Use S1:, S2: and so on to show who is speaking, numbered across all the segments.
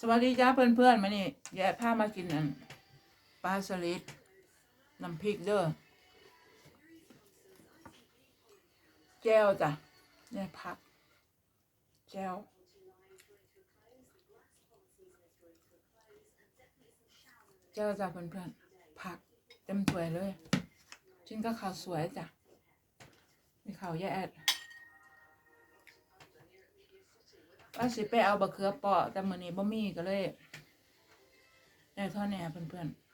S1: สวัสดีจ้าเพื่อนๆมานี่แย่ผ้ามากินอันปลาสลิดน้ำพริกเด้อแจ้วจ้ะเนี่ยผักแจ้วแจ้วจ้ะเพื่อนๆผักเต็มถ้วยเลยกินก็ข้าวสวยจ้ะมีข้าวแย่ ว่าสิไปเอาบะเขือเปาะแต่มื้อนี้บ่มีก็เลยได้เท่านี้เพื่อนๆ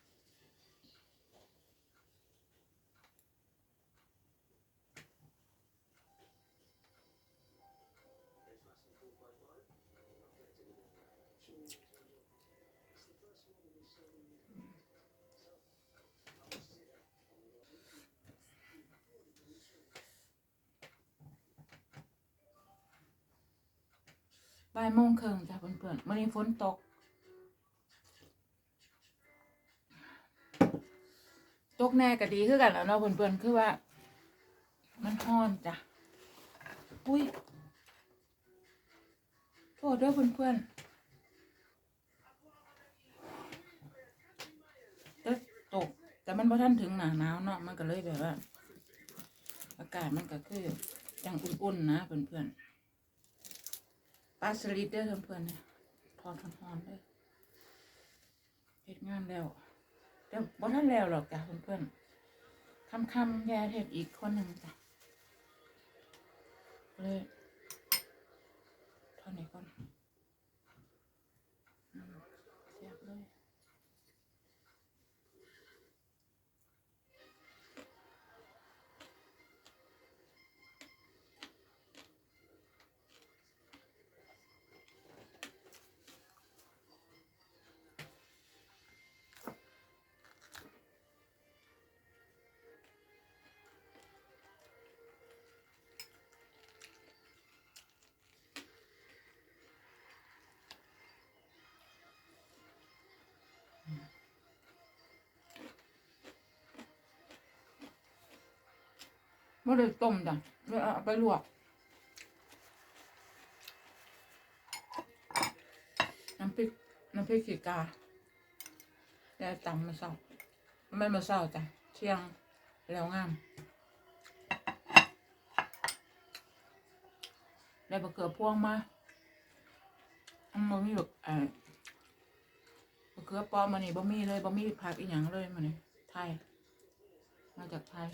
S1: บ่ายโมงครึ่งจ้ะเพื่อนๆมื้อนี้ฝนตก ตกแน่ก็ดีคือกันแล้วเนาะเพื่อนๆคือว่า มันฮ้อนจ้ะ อุ้ยโทษด้อเพื่อนๆต่ตก แต่มันพอท่านถึงหนาหนาวเนาะมันก็เลยแบบว่า อากาศมันก็คือยังอุ่นๆนะเพื่อนๆ ปลาสลิดเด้อเพื่อนๆพอทอดฮ้อนๆเด้อเห็ดงานแล้วเดี๋ยวบ่ทันแล้วหรอกจ้ะเพื่อนๆคำคำๆแย่เทพอีกคนหนึ่งจ้ะเลยเท่านี้ก่อน ไม่ได้ต้มจ้ะเลยเอาไปลวก น้ำพริก น้ำพริกขีกาแล้วตำมาเศร้าไม่มาเศร้าจ้ะเที่ยงแล้วงามได้บะเขือพวงมาอันบ่มีแบบอ่อบะเขือปลอมมานี่บ่มีเลยบ่มีผักอีหยังเลยมานี่ไทย มาจากไทย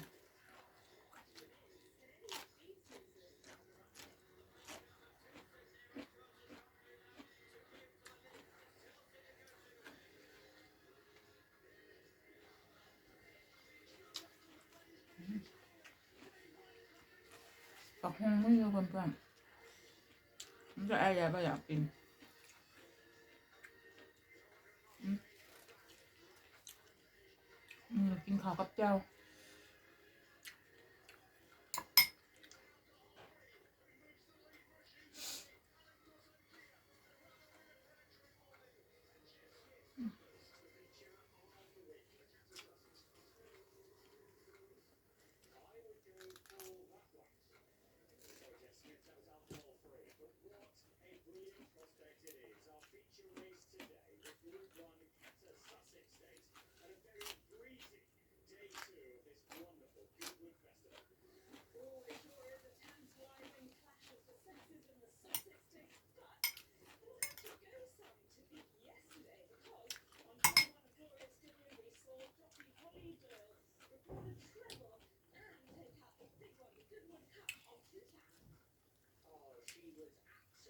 S1: ปักฮงไม่เยอะเพื่อนมันจะแอ้ยายก็อยากกินอืมกินข้าวกับเจ้า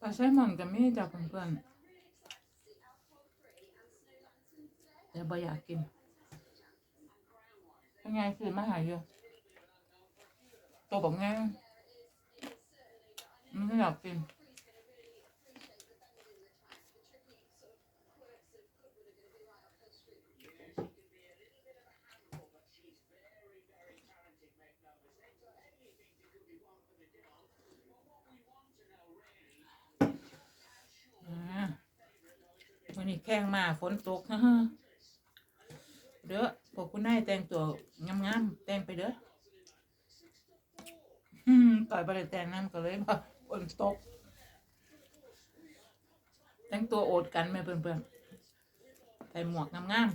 S1: ปลาไซลมอนจะไมีจากเพื่อนๆแต่บ่อยากกินยังไงคือมาหายเยู่ตัวบอกไงไม่อยากกิน อ่าวั นนี้แข้งมาฝนตกฮะเด้อพวกคุณนายแต่งตัวงามๆแต่งไปเด้อมต่อยบริแต่งน้ำก็เลยว่าฝนตก แต่งตัวโอดกันไหมเพื่อนๆใส่หมวกงาม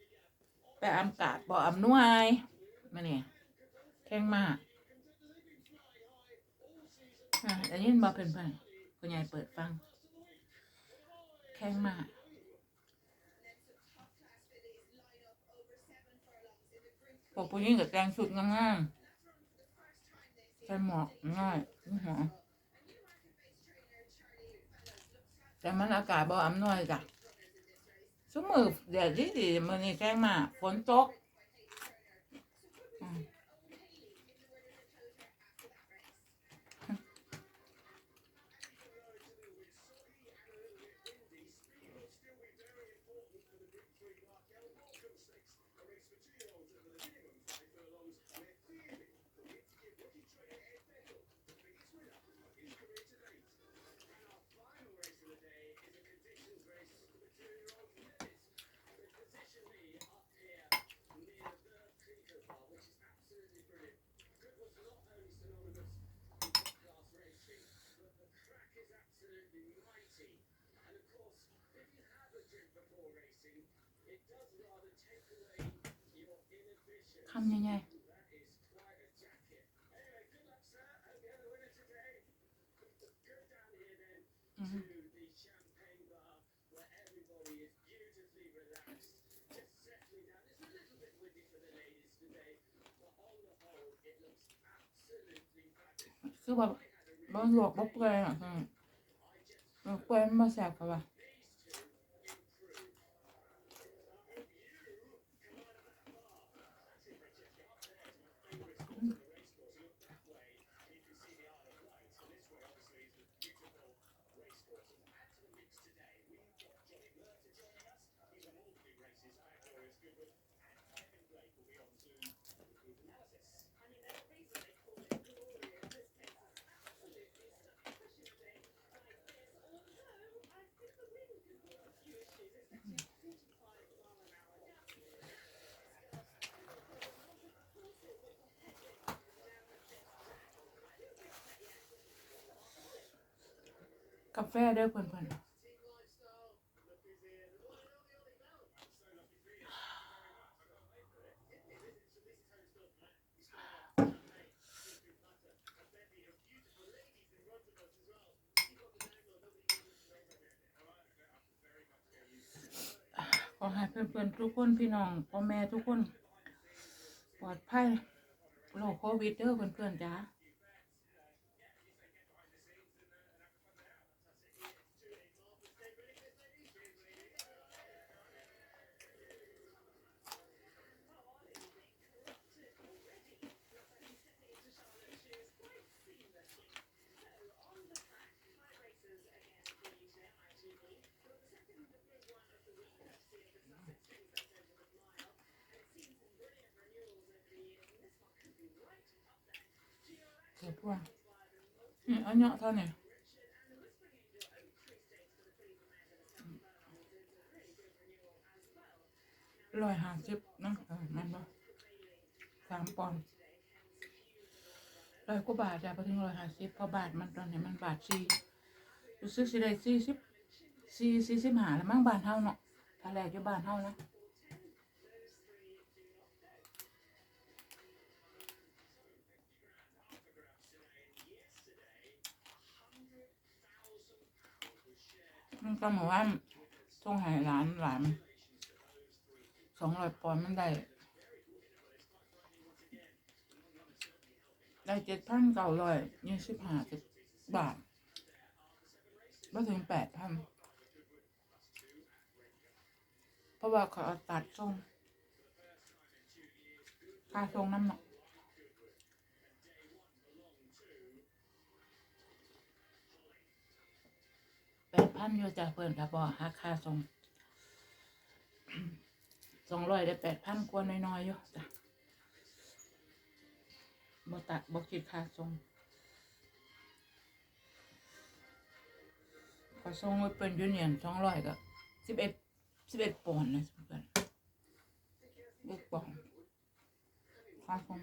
S1: ๆไปอำกาดบ่อำนวยมาเนี่ยแข้งมากอะอันนี้มาเพื่อนๆคุณยายเปิดฟัง ข้งมากพวกผู้หญิงกับแต่งชุดง่ายๆใส่หมอกง่ายหัวแต่มันอากาศบ่อำนวยจ้ะสมมือแดดดีดีๆมันนี่แข้งมาฝนตก คำยังไงคือแบบบางหลวกบกเลยอะอืมบกเลยมันมาแสบกับว่าา กาแฟเด้อเพื่อนๆข อให้เพื่อนๆทุกคนพี่น้องพ่อแม่ทุกคน ปลอดภัยโรคโควิดเด้อเพื่อนๆจ้า เจ็บว่ะนี่ เอาเนาะเท่านี้ร้อยห้าสิบนะเออมันบ่สามปอนด์ร้อยกว่าบาทจ้ะไปถึงร้อยห้าสิบพราะบาทมันตอนนี้มันบาทสี่รู้สึกสิได้สี่สิบสี่สี่สิบห้าแล้วมั้งบาทเท่าเนาะถ้าแรกอยู่บาทเท่านะ มันก็เหมือนว่าส่งให้ร้านหลานสองร้อยปอนด์มันได้ ได้เจ็ดพันเก้าร้อยยี่สิบห้าบบาทไม่ถึงแปดพันเพราะว่าเขาตัดส่งค่าส่งน้ำหนัก พันอยู่จ้ะเพิ่นค่ะบ่หักค่าส่งสองร้อยได้แปดพันกว่าน้อยๆอยู่จ้ะบ่ตัดบ่คิดค่าส่งขอส่งไว้เป็นยูเนียนสองร้อยก็สิบเอ็ดสิบเอ็ดปอนด์นะเพื่อนเอ็ดปอนด์ค่าส่ง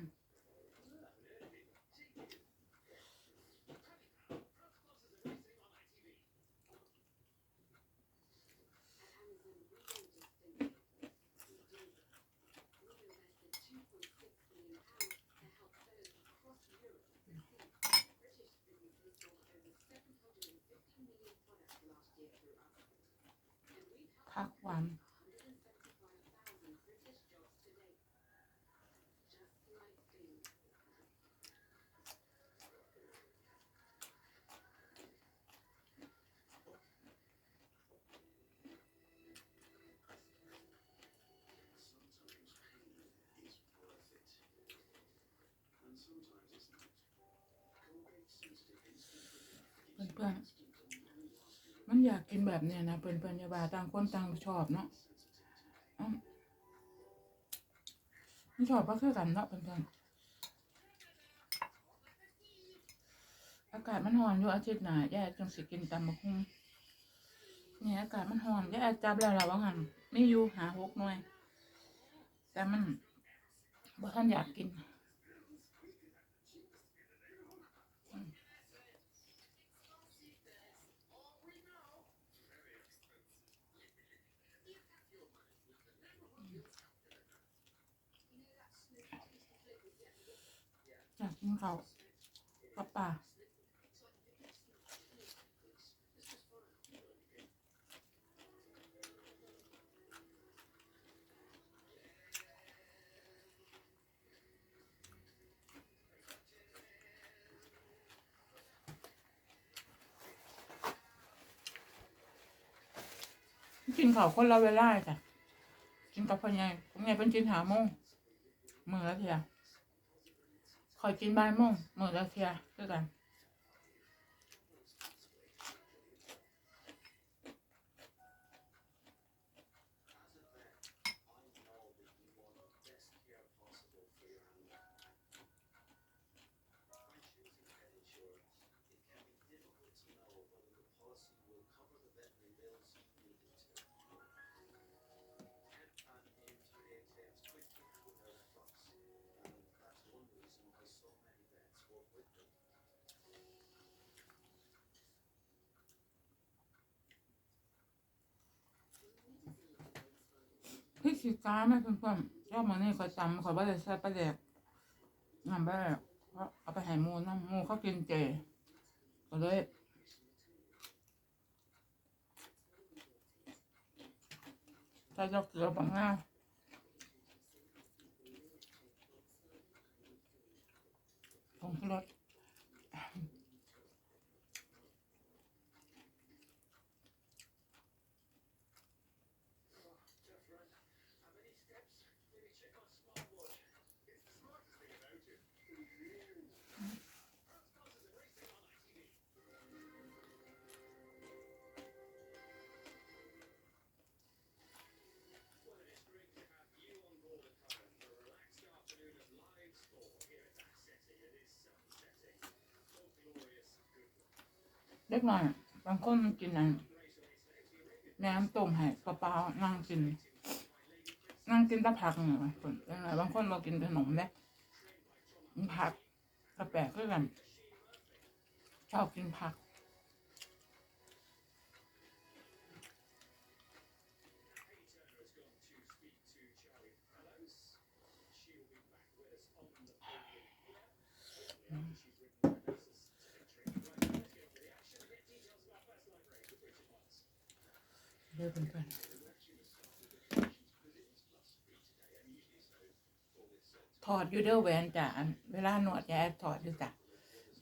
S1: พักวัน เพื่อนๆมัน อยากกินแบบเนี้ยนะเพื่อนๆอย่าบาต่างคนต่างชอบเนาะอ้าวมันชอบก็คือกันเนาะเพื่อนๆอากาศมันร้อนอยู่อาทิตย์หน้าย่จังสิกินตำบักหุ่งเนี่ยอากาศมันร้อนแย่จับแล้วล่ะว่างันไม่อยู่หาหกหน่วยแต่มันบ่ท่านอยากกิน อยา กินเขากับป่ากินเขาคนละเวลาจ้ะกินกับพ่อใหญ่พ่อใหญ่เป็นกินหาโมงมือละเทีย คอยกินบ่ายโมงมื้อละเที่ยคือกัน พริกขี้ฟ้าไหมเพื่อนชอบมันนี่คอยตำคอยบ่ได้ใส่ปลาแดกงามไปแล้วเพราะเอาไปให้หมูน้ำมูเขากินเจก็เลยใส่ดอกเกลือบางหน้าผงชูรส เล็กหน่อยบางคนมันกินอันน้ำต้มให้เป๋านั่งกิน นั่งกินตะผักเนี่ยคนเล็กหน่อยบางคนเรากินขนมเนี่ยผักกระแปะก็กันชอบกินผัก เด้อเพื่อนๆถอดอยู่เด้อแหวนจ้ะเวลาหนวดยายถอดอยู่จ้ะ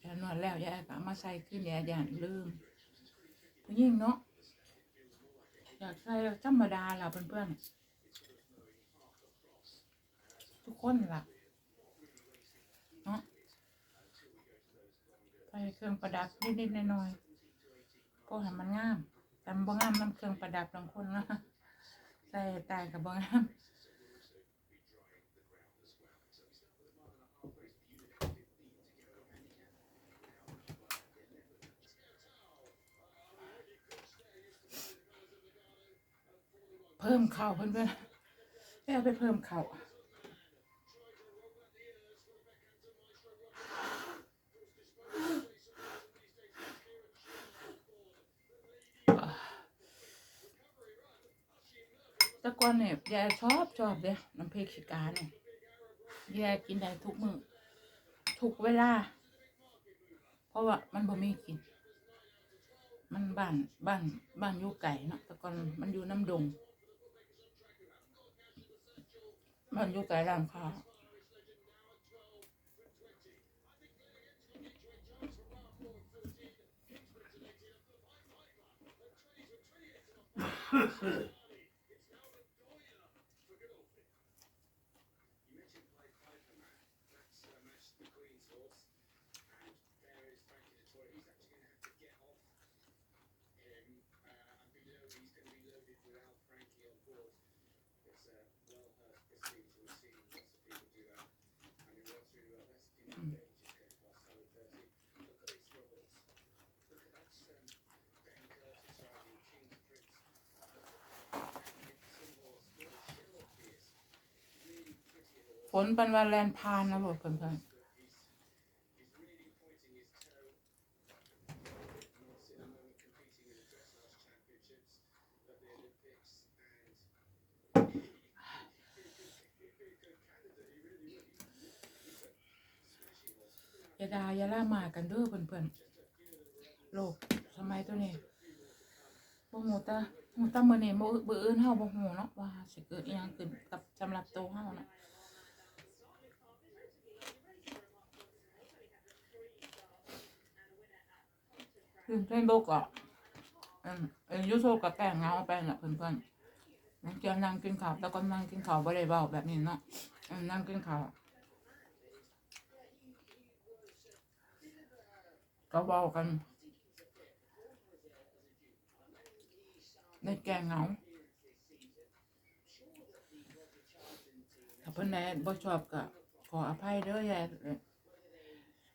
S1: ยายนวดแล้วยายก็มาใส่ขึ้นยายย่านลืมผู้หญิงเนาะอยากใส่ธรรมดาล่ะเพื่อนๆทุกคนล่ะเนาะใส่เครื่องประดับนิดๆหน่อยๆพวกให้มันงาม ไปตำบ่งามน้ำเครื่องประดับบางคนนาะใส่ตายกับบ่งามเพิ่มข้าเพื่อนเพื่อนๆไปเอาไปเพิ่มเข้าวแต่ก่อนเนี่ ยยายชอบชอบเลยน้ำพริกขี้กาเนี่ยยายกินได้ทุกมื้อทุกเวลา เพราะว่ามันบ่มีกิน มันบ้านบ้านบ้านอยู่ไก่เนาะแต่ก่อนมันอยู่น้ำดงบ้านอยู่ไก่ร้านค้า ฝนปันวันแลนพานนะบอกเพื่อนๆอย่าดายาล่ามากันเด้อเพื่อนๆโลกสมัยตัวนี้บ่หูตาหูตาเมื้อนี้บ่บ่อื่นเฮาบ่ฮู้เนาะว่าสิเกิดอีหยังขึ้นกับสำหรับโตเฮาเนาะ ขึ้นเส้นโลกอะเอ็นยูโซกับแป้งเงาแป้งอะเพื่อนๆนั่งเจียนั่งกินข้าวแล้วก็นั่งกินข้าวบ่ได้เบาแบบนี้เนาะนั่งกินข้าวก็เบากันในแกงเหงาถ้าเพื่อนแหนบ่ชอบก็ขออภัยเด้อยาย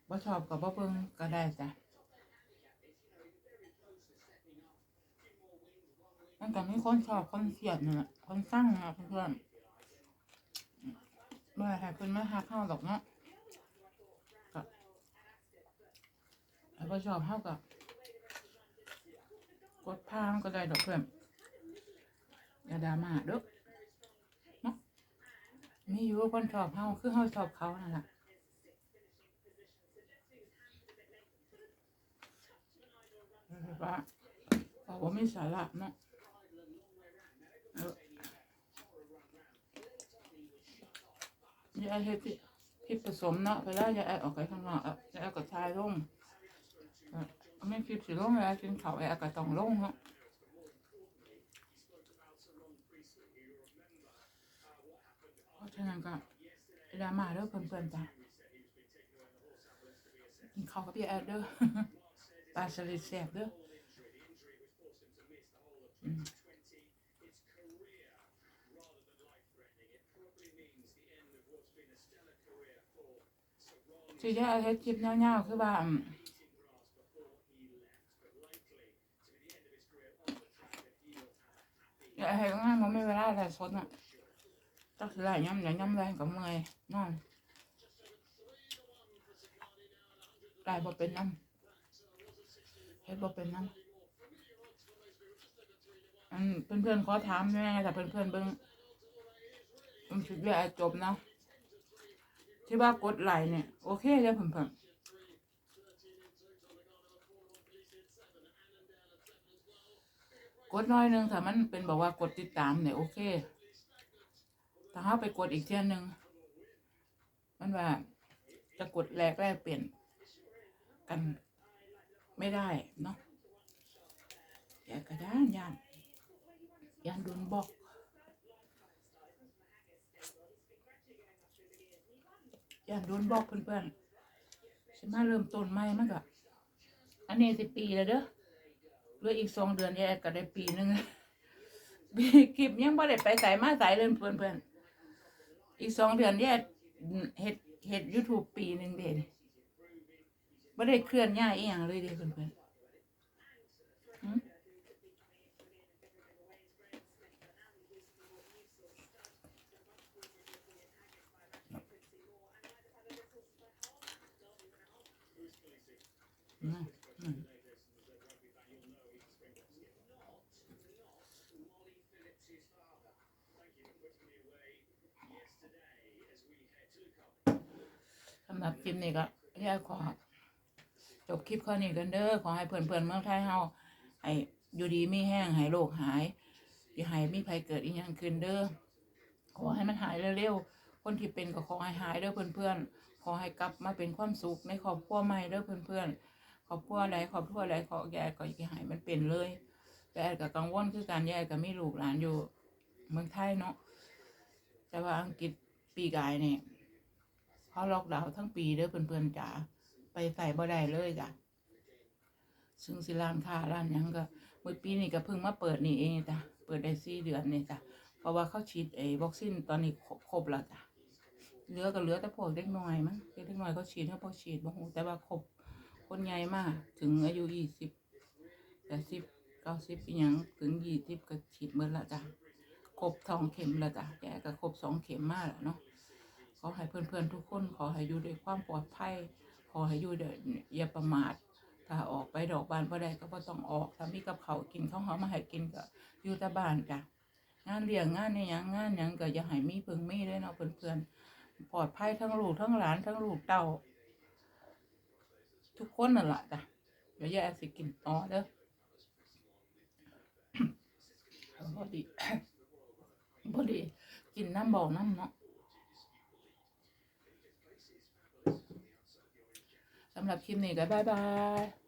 S1: บ่ชอบก็บ่เบิ่งก็ได้จ้ะ มันก็มีคนชอบคนเกลียดเนี่แหละคนสร้างนะเพื่อนๆบ่ให้เพิ่นมาหาข้าวดอกเนาะก็ถ้าบ่ชอบเฮาก็กดพามก็ได้ดอกเพื่อนอย่าดราม่าเด้อเนาะมีอยู่คนชอบเฮาคือเฮาชอบเขานั่นแหละว่าบอกว่ามีสาระเนาะ ยายเฮ็ดที่ที่ผสมเนาะเวลายายอออกไปข้างนอกอะยายก็ทายลงไม่คลิปสิลงยายกินข้าวยายก็ต้องลงเนาะเพราะฉะนั้นก็เวลามาเด้อเพื่อนๆจ้ะกินข้าวกับพี่แอดเด้อปลาสลิดแซ่บเด้อ อืมที่จะเอาเฮ็ดคลิปยาๆคือว่าอย่าให้ง่านมันไม่เวลาแต่สดอะต้องสิไล่ย่ำอย่าย่ำแรงกับเมื่อยนอนไล่บ่เป็นน้ำเฮ็ดบ่เป็นน้ำอันเพื่อนๆขอถามแม่แต่เพื่อนๆเบิ่งผมชุดเรียจบเนาะ ที่ว่ากดไลค์เนี่ย โอเคเลยเพิ่มๆกดน้อยนึงถ้ามันเป็นบอกว่ากดติดตามเนี่ยโอเคถ้าเขาไปกดอีกเที่ยนึงมันว่าจะกดแลกแลกเปลี่ยนกันไม่ได้เนาะอย่ากระด้านยานยานโดนบอก ย่าโดนบอกเพื่อนๆฉันมาเริ่มต้นใหม่มันก็อันนี้สิปีแล้วเด้อเหลืออีกสองเดือนแย่ก็ได้ปีหนึงบีคลิปยังบ่ได้ไปสายมาสายเลยเพื่อนเพื่อนๆอีกสองเดือนแย่เห็ดเห็ดยูทูบปีหนึ่งเด็ดบ่ได้เคลื่อนย้ายอีหยังเลยเด้เพื่อนเพื่อนๆหืมอืมอืม สำหรับคลิปนี้ก็เรียกขอจบคลิปข้อนี้กันเด้อขอให้เพื่อนเพื่อนเมืองไทยเฮาให้อยู่ดีมีแห้งให้โรคหายอย่าให้มีภัยเกิดอีกอย่างขึ้นเด้อขอให้มันหายเร็วๆคนที่เป็นก็ขอให้หายเด้อเพื่อนเพื่อนๆขอให้กลับมาเป็นความสุขในครอบครัวใหม่เด้อเพื่อนเพื่อนๆครอบครัวใดครอบครัวใดขอแย่ก็อย่าให้มันเป็นเลยแต่แอดก็กังวลคือการแย่ก็มีลูกหลานอยู่เมืองไทยเนาะแต่ว่าอังกฤษปีกายเนี่ย เขาล็อกดาวน์ทั้งปีเด้อเพื่อนๆจ๋าไปใส่บ่ได้เลยจ้ะซึ่งสิร้านค้าร้านยังก็เมื่อปีนี้ก็เพิ่งมาเปิดนี่เองจ้ะเปิดได้สี่เดือนนี่จ้ะเพราะว่าเขาฉีดไอ้วัคซีนตอนนี้ครบแล้วจ้ะเหลือก็เหลือแต่พวกเด็กน้อยมั้งเด็กน้อยเขาฉีดเขาพอฉีดบ่ฮู้แต่ว่าครบคนใหญ่มากถึงอายุยี่สิบแปดสิบเก้าสิบยังถึงยี่สิบก็ฉีดหมดแล้วจ้ะครบสองเข็มล้วจ้ะแกก็ครบสองเข็มมากแล้วเนาะ อให้เพื่อนๆทุกคน ขอให้อยู่ด้วยความปลอดภัย ขอให้อยู่เดอย่าประมาท ถ้าออกไปดอกบานพอใดก็บ่ต้องออกถ้ามีกับเขาวกินข้าวหอมมาให้กินก็อยู่แต่บ้านจ้ะงานเลี้ยงงานในหยังงานหยังก็อย่าให้มีเพิ่งมีเลยเนาะเพื่อนๆปลอดภัยทั้งลูกทั้งหลานทั้งลูกเต้าทุกคนนั่นแหละจ้ะเดี๋ยวแย่สิกินต่อเด้อพอดีพอดีกินน้ำบอกน้ำเนาะ สำหรับคลิปนี้ก็บายบาย